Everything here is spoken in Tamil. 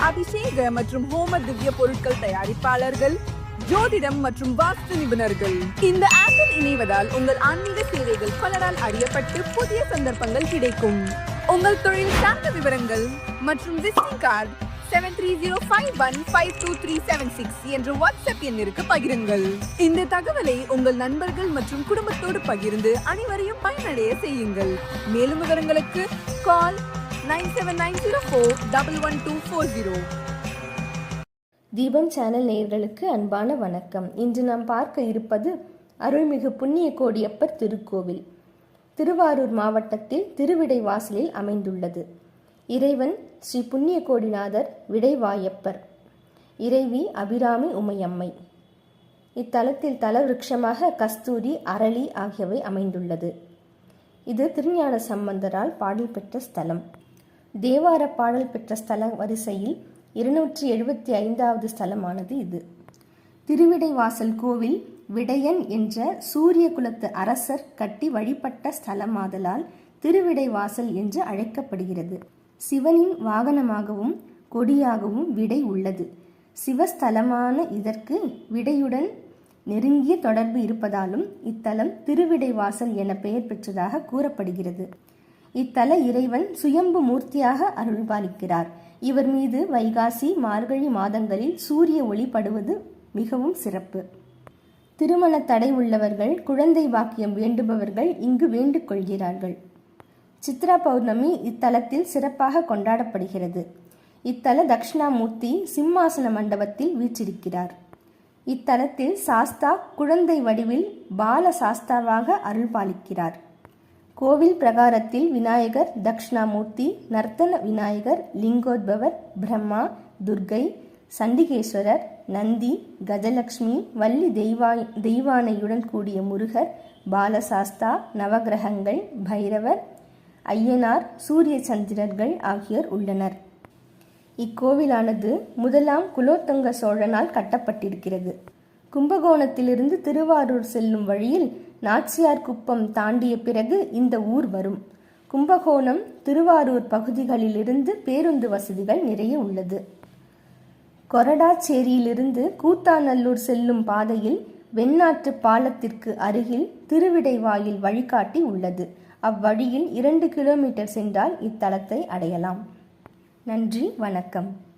அபிஷேக மற்றும் ஹோம திவ்ய பொருட்கள் தயாரிப்பாளர்கள் ஜோதிடம் மற்றும் வாஸ்து நிபுணர்கள். இந்த ஆப்பில் இணைவதால் உங்கள் ஆன்மீக சேவைகள் பலரால் அறியப்பட்டு புதிய சந்தர்ப்பங்கள் கிடைக்கும். உங்கள் தொழில் சார்ந்த விவரங்கள் மற்றும் visiting card seven three zero five one five two three seven six என்ற வாட்ஸ்அப் எண்ணிற்கு பகிருங்கள். இந்த தகவலை உங்கள் நண்பர்கள் மற்றும் குடும்பத்தோடு பகிர்ந்து அனைவரையும் பயனடைய செய்யுங்கள். மேலும் விவரங்களுக்கு call nine nine zero double one two four zero. Deepam channel நேயர்களுக்கு அன்பான வணக்கம். இன்று நாம் பார்க்க இருப்பது அருள்மிகு புண்ணிய கோடியப்பர் திருக்கோவில். திருவாரூர் மாவட்டத்தில் திருவிடைவாசலில் அமைந்துள்ளது. இறைவன் ஸ்ரீ புண்ணிய கோடிநாதர் விடைவாயப்பர். இறைவி அபிராமி உமையம்மை. இத்தலத்தில் தல விருட்சமாக கஸ்தூரி அரளி ஆகியவை அமைந்துள்ளது. இது திருஞான சம்பந்தரால் பாடல் பெற்ற ஸ்தலம். தேவார பாடல் பெற்ற ஸ்தல வரிசையில் இருநூற்றி எழுபத்தி ஐந்தாவது ஸ்தலமானது இது. திருவிடைவாசல் கோவில் விடையன் என்ற சூரிய குலத்து அரசர் கட்டி வழிபட்ட ஸ்தலமாதலால் திருவிடைவாசல் என்று அழைக்கப்படுகிறது. சிவனின் வாகனமாகவும் கொடியாகவும் விடை உள்ளது. சிவஸ்தலமான இதற்கு விடையுடன் நெருங்கிய தொடர்பு இருப்பதாலும் இத்தலம் திருவிடைவாசல் என பெயர் பெற்றதாக கூறப்படுகிறது. இத்தல இறைவன் சுயம்பு மூர்த்தியாக அருள்பாலிக்கிறார். இவர் மீது வைகாசி மார்கழி மாதங்களில் சூரிய ஒளி படுவது மிகவும் சிறப்பு. திருமண தடை உள்ளவர்கள் குழந்தை பாக்கியம் வேண்டுபவர்கள் இங்கு வேண்டிக் கொள்கிறார்கள். சித்ரா பௌர்ணமி இத்தலத்தில் சிறப்பாக கொண்டாடப்படுகிறது. இத்தல தக்ஷணாமூர்த்தி சிம்மாசன மண்டபத்தில் வீற்றிருக்கிறார். இத்தலத்தில் சாஸ்தா குழந்தை வடிவில் பால சாஸ்தாவாக அருள்பாலிக்கிறார். கோவில் பிரகாரத்தில் விநாயகர் தக்ஷணாமூர்த்தி நர்த்தன விநாயகர் லிங்கோத்பவர் பிரம்மா துர்கை சண்டிகேஸ்வரர் நந்தி கஜலக்ஷ்மி வள்ளி தெய்வா தெய்வானையுடன் கூடிய முருகர் பாலசாஸ்தா நவகிரகங்கள் பைரவர் ஐயனார் சூரிய சந்திரர்கள் ஆகியோர் உள்ளனர். இக்கோவிலானது முதலாம் குலோத்துங்க சோழனால் கட்டப்பட்டிருக்கிறது. கும்பகோணத்திலிருந்து திருவாரூர் செல்லும் வழியில் நாச்சியார் குப்பம் தாண்டிய பிறகு இந்த ஊர் வரும். கும்பகோணம் திருவாரூர் பகுதிகளிலிருந்து பேருந்து வசதிகள் நிறைய உள்ளது. கொரடாச்சேரியிலிருந்து கூத்தாநல்லூர் செல்லும் பாதையில் வெண்ணாற்று பாலத்திற்கு அருகில் திருவிடைவாயில் வழிகாட்டி உள்ளது. அவ்வழியில் இரண்டு கிலோமீட்டர் சென்றால் இத்தலத்தை அடையலாம். நன்றி வணக்கம்.